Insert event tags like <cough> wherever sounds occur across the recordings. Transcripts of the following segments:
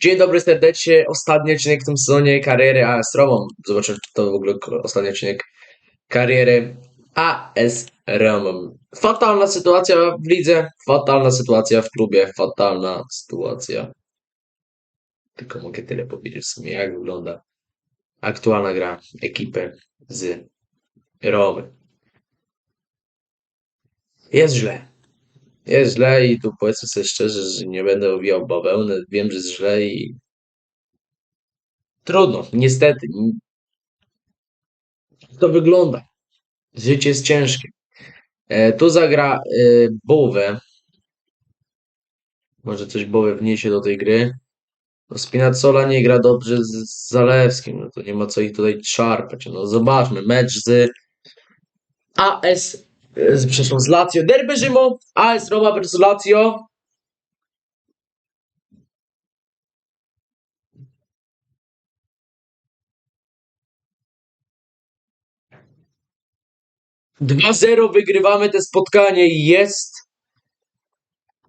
Dzień dobry serdecznie. Ostatni odcinek w tym sezonie kariery AS Romą. Zobaczymy, czy to w ogóle ostatni odcinek kariery AS Romą. Fatalna sytuacja w lidze, fatalna sytuacja w klubie, fatalna sytuacja. Tylko mogę tyle powiedzieć w sumie, jak wygląda aktualna gra ekipy z Romy. Jest źle. Jest źle i tu powiedzmy sobie szczerze, że nie będę owijał bawełny. Wiem, że jest źle i trudno. Niestety. To wygląda. Życie jest ciężkie. E, tu zagra e. Może coś Bowe wniesie do tej gry. No, Spinazzola nie gra dobrze z, Zalewskim. No to nie ma co ich tutaj szarpać. No zobaczmy. Mecz z AS, z, przepraszam, z Lazio. Derby Rzymu. AS Roma versus Lazio. Dwa 0 wygrywamy te spotkanie i jest.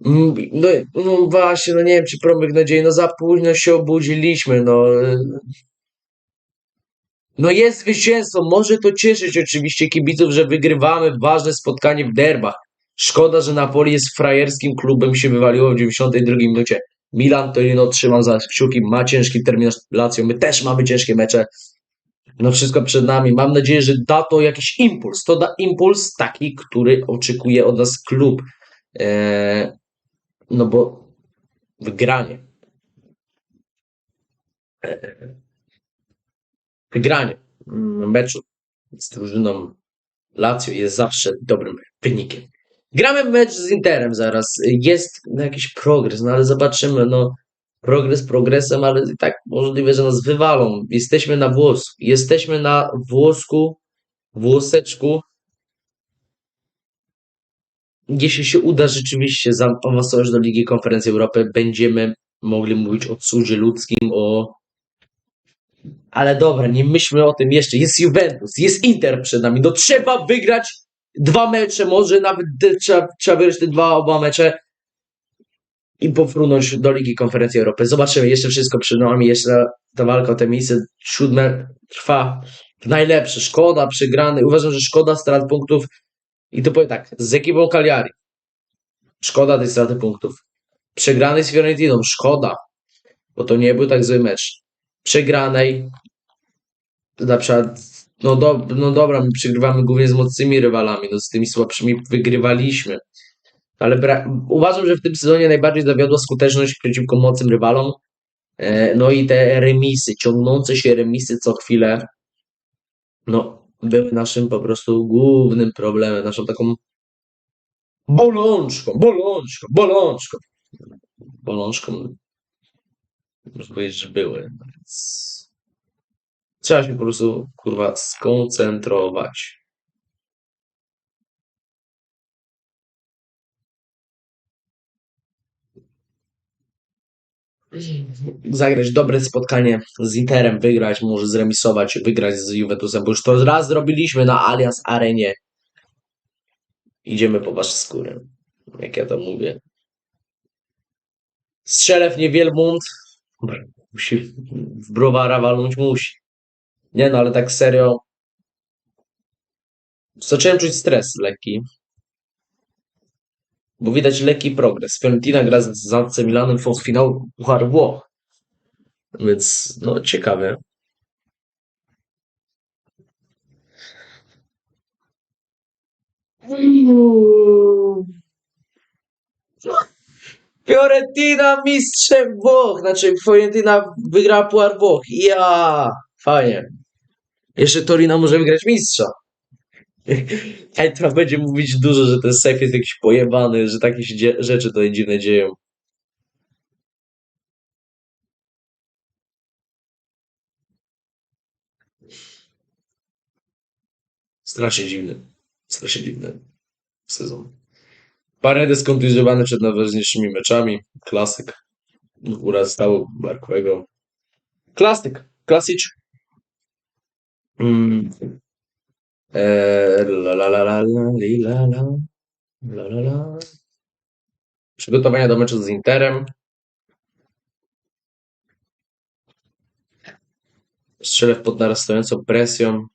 Mm, No, no właśnie, no nie wiem, czy promyk nadziei, no za późno się obudziliśmy, no. No jest zwycięstwo, może to cieszyć oczywiście kibiców, że wygrywamy ważne spotkanie w derbach. Szkoda, że Napoli jest frajerskim klubem, się wywaliło w 92 minucie. Milan Torino trzymam za kciuki, ma ciężki terminarz Lazio, my też mamy ciężkie mecze. No wszystko przed nami. Mam nadzieję, że da to jakiś impuls. To da impuls taki, który oczekuje od nas klub. Eee, no bo wygranie. Eee, wygranie mm, meczu z drużyną Lazio jest zawsze dobrym wynikiem. Gramy mecz z Interem zaraz. Jest jakiś progres, no ale zobaczymy. No, progres progresem, ale i tak możliwe, że nas wywalą. Jesteśmy na włosku. Jesteśmy na włosku, włoseczku. Jeśli się uda rzeczywiście zaawansować do Ligi Konferencji Europy, będziemy mogli mówić o cudzie ludzkim, o ale dobra, nie myślmy o tym jeszcze. Jest Juventus, jest Inter przed nami. No trzeba wygrać dwa mecze, może nawet trzeba, trzeba wygrać te dwa, oba mecze i pofrunąć do Ligi Konferencji Europy. Zobaczymy, jeszcze wszystko przed nami, jeszcze ta walka o te miejsce siódme trwa. Najlepsze, szkoda przegrany. Uważam, że szkoda strat punktów i to powiem tak, z ekipą Cagliari. Szkoda tej straty punktów. Przegrany z Fiorentiną, szkoda, bo to nie był tak zły mecz. Przegranej, na przykład, no, do, no dobra, my przegrywamy głównie z mocnymi rywalami, no z tymi słabszymi wygrywaliśmy. Ale bra- uważam, że w tym sezonie najbardziej zawiodła skuteczność przeciwko mocnym rywalom. E, no i te remisy, ciągnące się remisy co chwilę, no, były naszym po prostu głównym problemem, naszą taką bolączką, bolączką, bolączką. Bolączką, można powiedzieć, że były, no więc trzeba się po prostu, kurwa, skoncentrować. Zagrać dobre spotkanie z Interem, wygrać, może zremisować, wygrać z Juventusem, bo już to raz zrobiliśmy na Allianz Arenie. Idziemy po wasze skóry, jak ja to mówię. Strzelew nie Wielmund, musi w browara walnąć musi. Nie no, ale tak serio. Zacząłem czuć stres lekki. Bo widać lekki progres. Fiorentina gra z AC Milanem w finał Puchar Włoch. Więc no ciekawe. Fiorentina mistrzem Włoch. Znaczy Fiorentina wygrała Puchar Włoch. Ja, fajnie. Jeszcze Torino może wygrać mistrza. <laughs> To będzie mówić dużo, że ten sef jest jakiś pojebany, że takie się rzeczy tutaj dziwne dzieją. Strasznie dziwny. Strasznie dziwny sezon. Paredes kontuzjowany przed najważniejszymi meczami. Klasyk. Uraz stał Barkowego. Klasyk. Klasicz. Mm. Eee, la la la la la li, la la la la la. Przygotowania do meczu z Interem. Strzelew pod narastającą presją.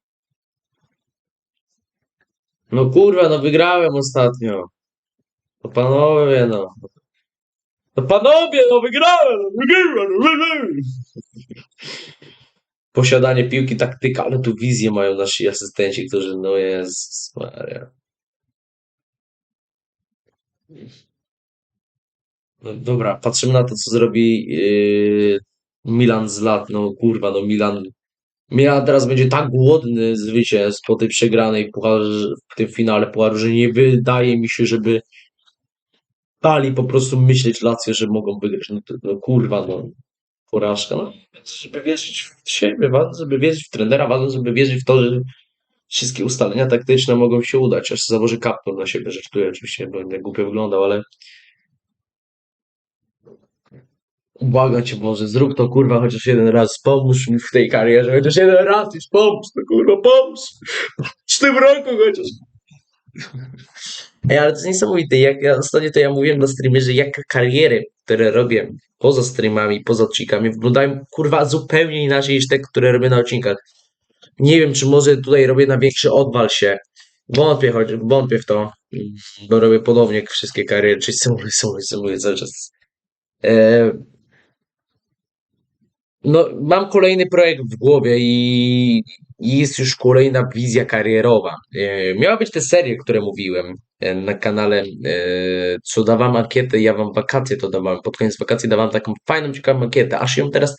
No kurwa, no wygrałem ostatnio. No panowie, no. No panowie, no wygrałem, no wygrałem, no wygrałem. Posiadanie piłki, taktyka, ale tu wizję mają nasi asystenci, którzy, no jest Maria. No dobra, patrzymy na to, co zrobi yy, Milan z lat. No kurwa, no Milan. Milan teraz będzie tak głodny zwycięstw po tej przegranej pucharze, w tym finale pucharu, że nie wydaje mi się, żeby dali po prostu myśleć Lazio, że mogą wygrać. No, to, no kurwa, no porażka. No, żeby wierzyć w siebie, żeby wierzyć w trenera, żeby wierzyć w to, że wszystkie ustalenia taktyczne mogą się udać. Aż założę kaptur na siebie, żartuję oczywiście, będę głupio wyglądał, ale błagam cię Boże, zrób to kurwa chociaż jeden raz, pomóż mi w tej karierze, chociaż jeden raz już pomóż, to kurwa pomóż, w tym roku chociaż. Ej, ale to jest niesamowite, jak ja ostatnio to ja mówiłem na streamie, że jak kariery, które robię poza streamami, poza odcinkami, wyglądają kurwa zupełnie inaczej niż te, które robię na odcinkach. Nie wiem, czy może tutaj robię na większy odwal się. Wątpię, choć wątpię w to, bo robię podobnie jak wszystkie kariery, czyli symuluję, symuluję, symuluję cały czas. E, no, mam kolejny projekt w głowie i jest już kolejna wizja karierowa. E, Miała być te serie, które mówiłem e, na kanale, e, co dawałem ankietę, ja wam wakacje to dawałem, pod koniec wakacji dawałem taką fajną, ciekawą ankietę, aż ją teraz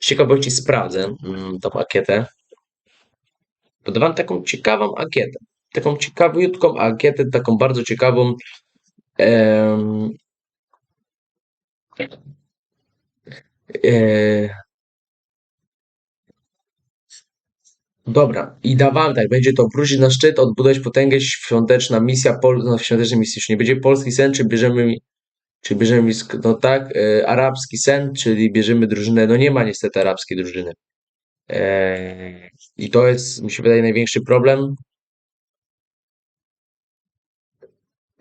z ciekawości sprawdzę, mm, tą ankietę. Podawałem taką ciekawą ankietę, taką ciekawiutką ankietę, taką bardzo ciekawą. e, Dobra, i dawałem tak, będzie to wrócić na szczyt, odbudować potęgę, świąteczna misja, pol, no świątecznej misji już nie będzie polski sen, czy bierzemy, czy bierzemy, no tak, e, arabski sen, czyli bierzemy drużynę, no nie ma niestety arabskiej drużyny. E, I to jest, mi się wydaje, największy problem.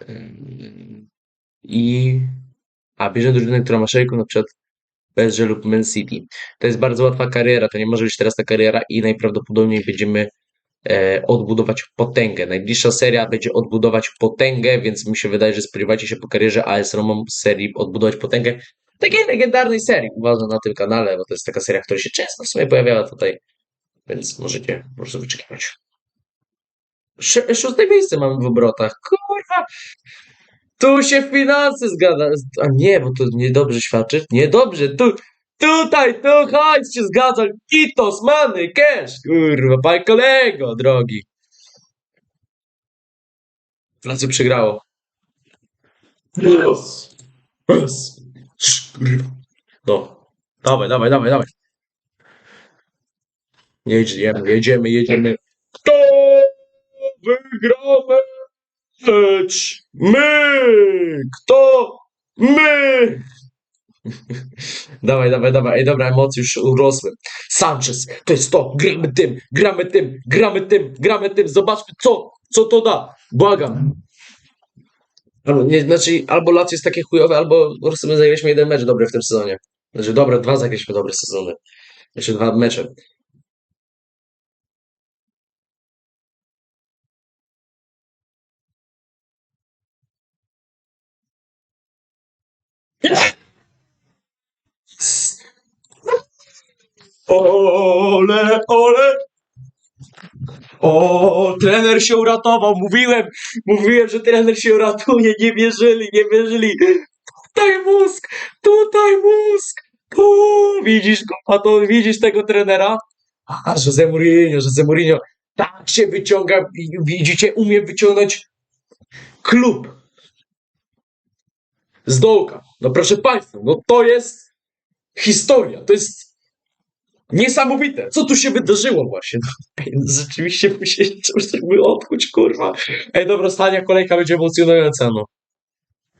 E, I, a bierzemy drużynę, która ma szejku, na przykład PSG lub Man City. To jest bardzo łatwa kariera, to nie może być teraz ta kariera i najprawdopodobniej będziemy e, odbudować potęgę. Najbliższa seria będzie odbudować potęgę, więc mi się wydaje, że spodziewacie się po karierze AS Roma z serii odbudować potęgę. Takiej legendarnej serii, uważam na tym kanale, bo to jest taka seria, która się często w sumie pojawiała tutaj, więc możecie po prostu wyczekiwać. Sz- Szóste miejsce mamy w obrotach. Kurwa! Tu się finanse zgadza. A nie, bo to niedobrze świadczy. Niedobrze, tu, tutaj, tu hajs się zgadza. Kitos, many, cash. Kurwa, pan kolego, drogi. Lazio przegrało. Yes. Yes. Kurwa. No. Dawaj, dawaj, dawaj, dawaj. Jedziemy, jedziemy, jedziemy. Kto wygramy? Lecz my! Kto? My! <laughs> Dawaj, dawaj, dawaj. Ej, dobra, emocje już urosły. Sanchez, to jest to. Gramy tym, gramy tym, gramy tym, gramy tym. Zobaczmy, co, co to da. Błagam. Albo, nie, znaczy, albo Lazio jest takie chujowe, albo po prostu my zagraliśmy jeden mecz dobry w tym sezonie. Znaczy, dobra, dwa zagraliśmy dobre sezony. Jeszcze dwa mecze. Ole, ole! O, trener się uratował, mówiłem, mówiłem, że trener się uratuje, nie wierzyli, nie wierzyli. Tutaj mózg, tutaj mózg, tu, widzisz go, a to widzisz tego trenera? A, Jose Mourinho, Jose Mourinho, tak się wyciąga, widzicie, umie wyciągnąć klub z dołka. No proszę Państwa, no to jest historia, to jest Niesamowite! Co tu się wydarzyło właśnie? No, no, rzeczywiście <laughs> musieliśmy żeby odkuć, kurwa. Ej, dobra, ostatnia kolejka będzie emocjonująca, no.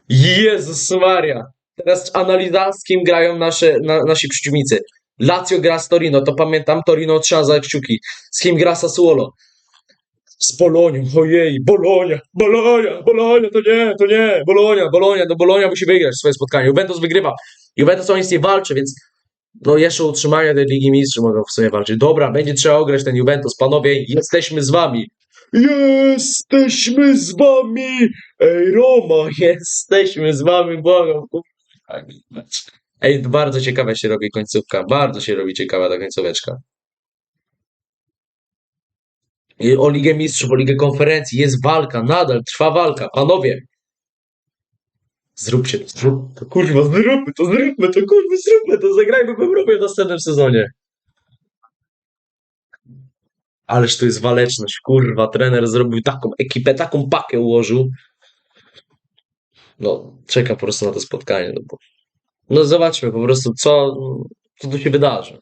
Jezus Maria! Teraz analiza, z kim grają nasze, na, nasi przeciwnicy. Lazio gra z Torino, to pamiętam, Torino trzeba za kciuki. Z kim gra Sassuolo? Z Bolonią, ojej, Bolonia, Bolonia, Bolonia, to nie, to nie, Bolonia, Bolonia, no Bolonia musi wygrać swoje spotkanie. Juventus wygrywa. Juventus o nic nie walczy, więc No jeszcze utrzymanie tej Ligi Mistrzów mogą w sobie walczyć. Dobra, będzie trzeba ograć ten Juventus. Panowie, jesteśmy z wami. Jesteśmy z wami! Ej, Roma, <laughs> jesteśmy z wami, błagam. Ej, bardzo ciekawa się robi końcówka. Bardzo się robi ciekawa ta końcóweczka. I O Ligę Mistrzów, o Ligę Konferencji. Jest walka, nadal trwa walka. Panowie, zróbcie to, zróbmy to, kurwa, zróbmy to, zróbmy to, kurwa, zróbmy to, zagrajmy w Europie w następnym sezonie. Ależ to jest waleczność, kurwa, trener zrobił taką ekipę, taką pakę ułożył. No, czekam po prostu na to spotkanie, no bo... No zobaczmy po prostu, co, co tu się wydarzy.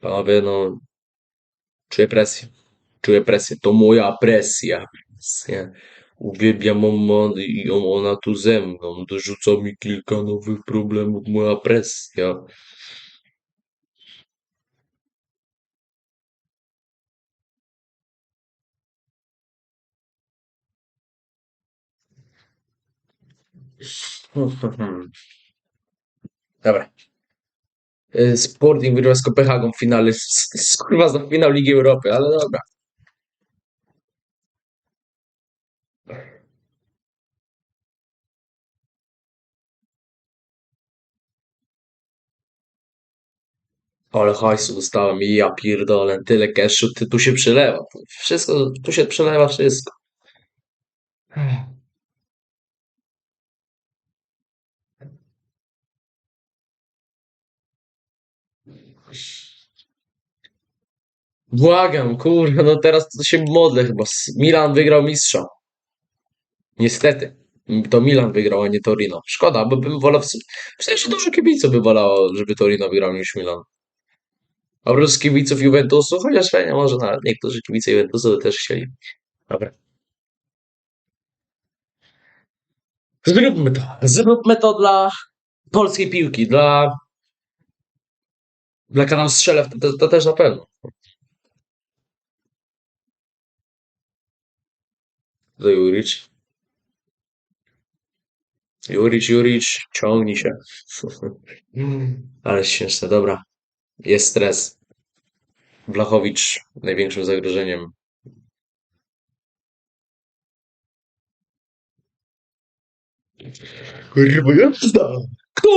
Panowie, no, czuję presję. Czuję presję. To moja presja. presja. Uwielbiam ją ona tu ze mną. Dorzuca mi kilka nowych problemów. Moja presja. <laughs> Dobra. Y, Sporting wygrywa z Kopenhagą w finale. Kurwa za finał Ligi Europy, ale dobra. Ale hajsu dostałem i ja pierdolę, tyle cashu, ty, tu się przelewa. Wszystko, tu się przelewa wszystko. <sighs> Błagam, kurwa, no teraz to się modlę chyba. Milan wygrał mistrza. Niestety. To Milan wygrał, a nie Torino. Szkoda, bo bym wolał. W sensie dużo kibiców by wolało, żeby Torino wygrał niż Milan. A oprócz kibiców Juventusu, chociaż fajnie, może nawet niektórzy kibice Juventusu by też chcieli. Dobra. Zróbmy to. Zróbmy to dla polskiej piłki, dla. Dla kanału Strzelew, to, to, też na pewno. To Juric. Juric, Juric, ciągnij się. <laughs> Ale śmieszne, dobra. Jest stres. Blachowicz największym zagrożeniem. Kurwa, jazda! Kto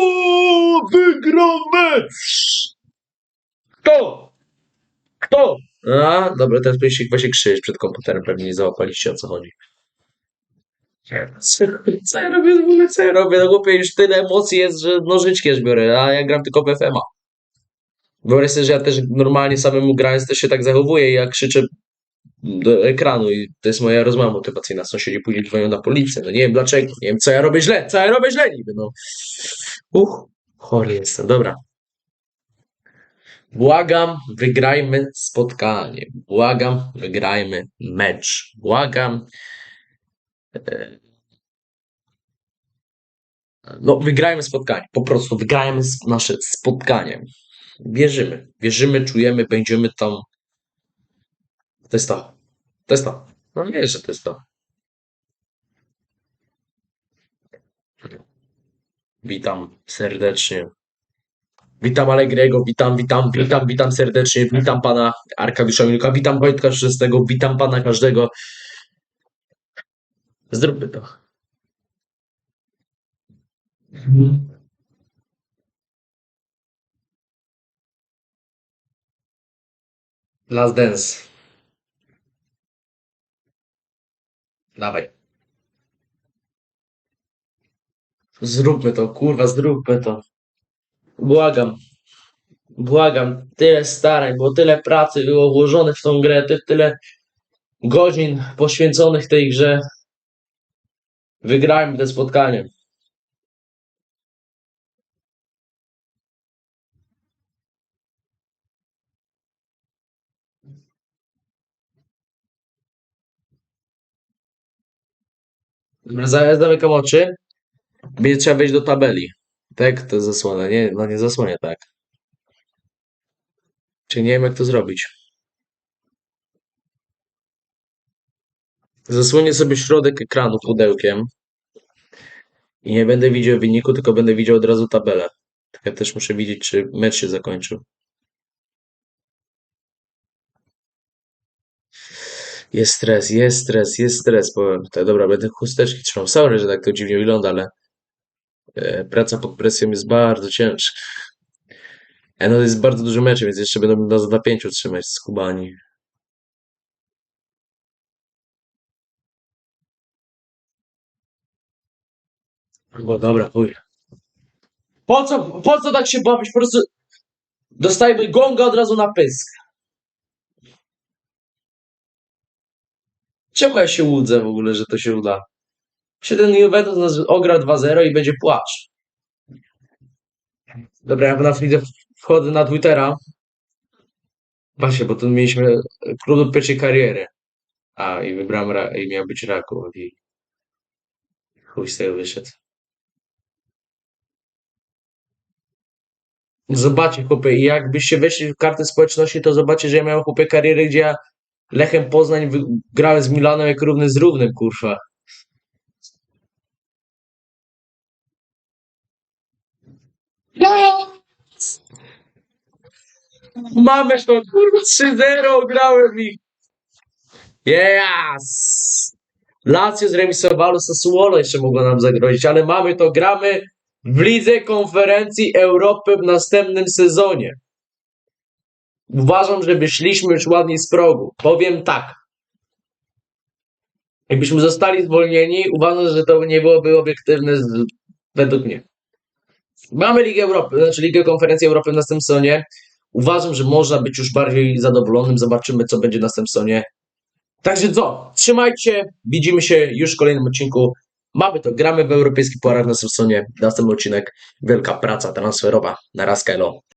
wygra mecz? Kto? Kto? A, dobra, teraz chyba się krzyczeć przed komputerem, pewnie nie załapaliście o co chodzi. Co, ja robię w ogóle, co ja robię? No chłopie, już tyle emocji jest, że nożyczki aż biorę, a ja gram tylko w FM-a. Wyobraź sobie, że ja też normalnie samemu grając też się tak zachowuję i ja krzyczę do ekranu i to jest moja rozmowa motywacyjna. Sąsiedzi później dzwonią na policję. No nie wiem dlaczego, nie wiem co ja robię źle, co ja robię źle niby, no. Uch, chory jestem, dobra. Błagam, wygrajmy spotkanie. Błagam, wygrajmy mecz. Błagam. e, No, wygrajmy spotkanie. Po prostu wygrajmy nasze spotkanie. Wierzymy. Wierzymy, czujemy, będziemy tam. To jest to. To jest to. No nie, że to jest to. Witam serdecznie. Witam Allegrego, witam, witam, witam, witam serdecznie, witam pana Arkadiusza Minuka, witam Wojtka Szczystego, witam pana każdego. Zróbmy to. Last Dance. Dawaj. Zróbmy to, kurwa, zróbmy to. Błagam. Błagam. Tyle starań, było tyle pracy było włożone w tą grę, ty- tyle godzin poświęconych tej grze. Wygrajmy to spotkanie. Zamykam oczy. Będzie trzeba wejść do tabeli. Tak, to zasłania. Nie, no nie zasłania tak. Czy nie wiem, jak to zrobić. Zasłonię sobie środek ekranu pudełkiem i nie będę widział wyniku, tylko będę widział od razu tabelę. Tak ja też muszę widzieć, czy mecz się zakończył. Jest stres, jest stres, jest stres, powiem. Tak, dobra, będę chusteczki trzymał. Sorry, że tak to dziwnie wygląda, ale praca pod presją jest bardzo ciężka. E, no jest bardzo duży mecz, więc jeszcze będą nas w napięciu trzymać z Kubani. Bo dobra, chuj. Po co, po co tak się bawić? Po prostu dostajemy gonga od razu na pysk. Czemu ja się łudzę w ogóle, że to się uda? Się ten Juventus nas ogra 2-0 i będzie płacz. Dobra, ja na chwilę wchodzę na Twittera. Właśnie, bo tu mieliśmy klub pierwszej kariery. A, i wybrałem, ra- i miał być Raków. I chuj z tego wyszedł. Zobaczcie, chłopie, jakbyście weszli w kartę społeczności, to zobaczcie, że ja miałem chłopie karierę, gdzie ja Lechem Poznań grałem z Milanem jak równy z równym, kurwa. Mamy to, kurwa, 3-0 grałem i... Yes! Lazio zremisowało Sassuolo, jeszcze mogło nam zagrozić, ale mamy to, gramy w Lidze Konferencji Europy w następnym sezonie. Uważam, że wyszliśmy już ładnie z progu. Powiem tak. Jakbyśmy zostali zwolnieni, uważam, że to nie byłoby obiektywne według mnie. Mamy Ligę Europy, znaczy Ligę Konferencji Europy w następnym sezonie. Uważam, że można być już bardziej zadowolonym. Zobaczymy, co będzie w następnym sezonie. Także co? Trzymajcie. Widzimy się już w kolejnym odcinku. Mamy to. Gramy w europejskich puarach w następnym sezonie. Następny odcinek. Wielka praca transferowa. Na raz, Kelo.